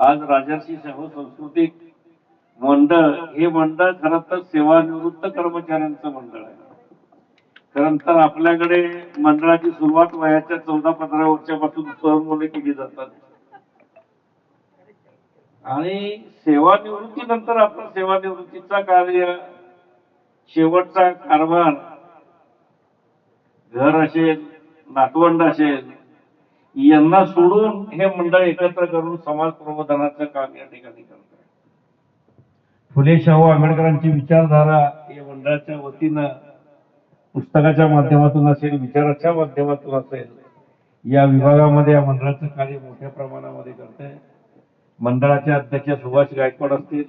आज राजर्षी शाहू सांस्कृतिक मंडळ हे मंडळ खरं तर सेवानिवृत्त कर्मचाऱ्यांचं मंडळ आहे. खरं तर आपल्याकडे मंडळाची सुरुवात वयाच्या चौदा पंधरा वर्षापासून तरुण मुले केली जातात. आणि सेवानिवृत्तीनंतर आपला सेवानिवृत्तीचा कार्य शेवटचा कारभार घर असेल नातवंड असेल यांना सोडून हे मंडळ एकत्र करून समाज प्रबोधनाचं काम या ठिकाणी करत आहे. फुले शाहू आंबेडकरांची विचारधारा या मंडळाच्या वतीनं पुस्तकाच्या माध्यमातून असेल विचाराच्या माध्यमातून असेल या विभागामध्ये या मंडळाचं कार्य मोठ्या प्रमाणामध्ये करत आहे. मंडळाचे अध्यक्ष सुभाष गायकवाड असतील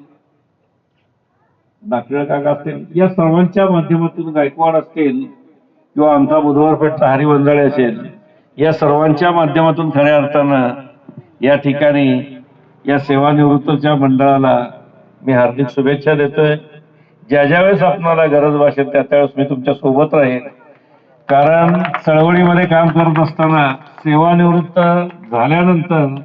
नाकळ काका असतील या सर्वांच्या माध्यमातून गायकवाड असतील किंवा आमचा बुधवार पेठ हरी वंजाळे असेल या सर्वांच्या माध्यमातून खऱ्या अर्थानं या ठिकाणी या सेवानिवृत्तच्या मंडळाला मी हार्दिक शुभेच्छा देतोय. ज्या ज्या वेळेस आपणाला गरज भासेल त्या त्यावेळेस मी तुमच्यासोबत राहील कारण चळवळीमध्ये काम करत असताना सेवानिवृत्त झाल्यानंतर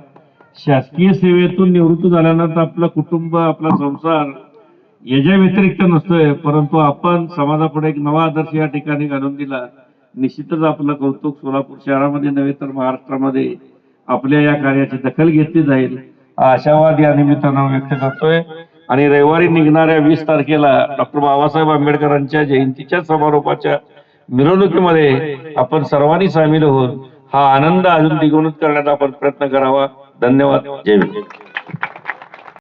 शासकीय सेवेतून निवृत्त झाल्यानंतर आपलं कुटुंब आपला संसार याच्या व्यतिरिक्त नसतोय. परंतु आपण समाजापुढे एक नवा आदर्श या ठिकाणी घालून दिला. निश्चितच आपलं कौतुक सोलापूर शहरामध्ये नव्हे तर महाराष्ट्रामध्ये आपल्या या कार्याची दखल घेतली जाईल. आशावाद या निमित्तानं व्यक्त करतोय. आणि रविवारी निघणाऱ्या वीस तारखेला डॉक्टर बाबासाहेब आंबेडकरांच्या जयंतीच्या समारोपाच्या मिरवणुकीमध्ये आपण सर्वांनी सामील होऊन हा आनंद अजून द्विगुणित करण्याचा आपण प्रयत्न करावा. धन्यवाद. जय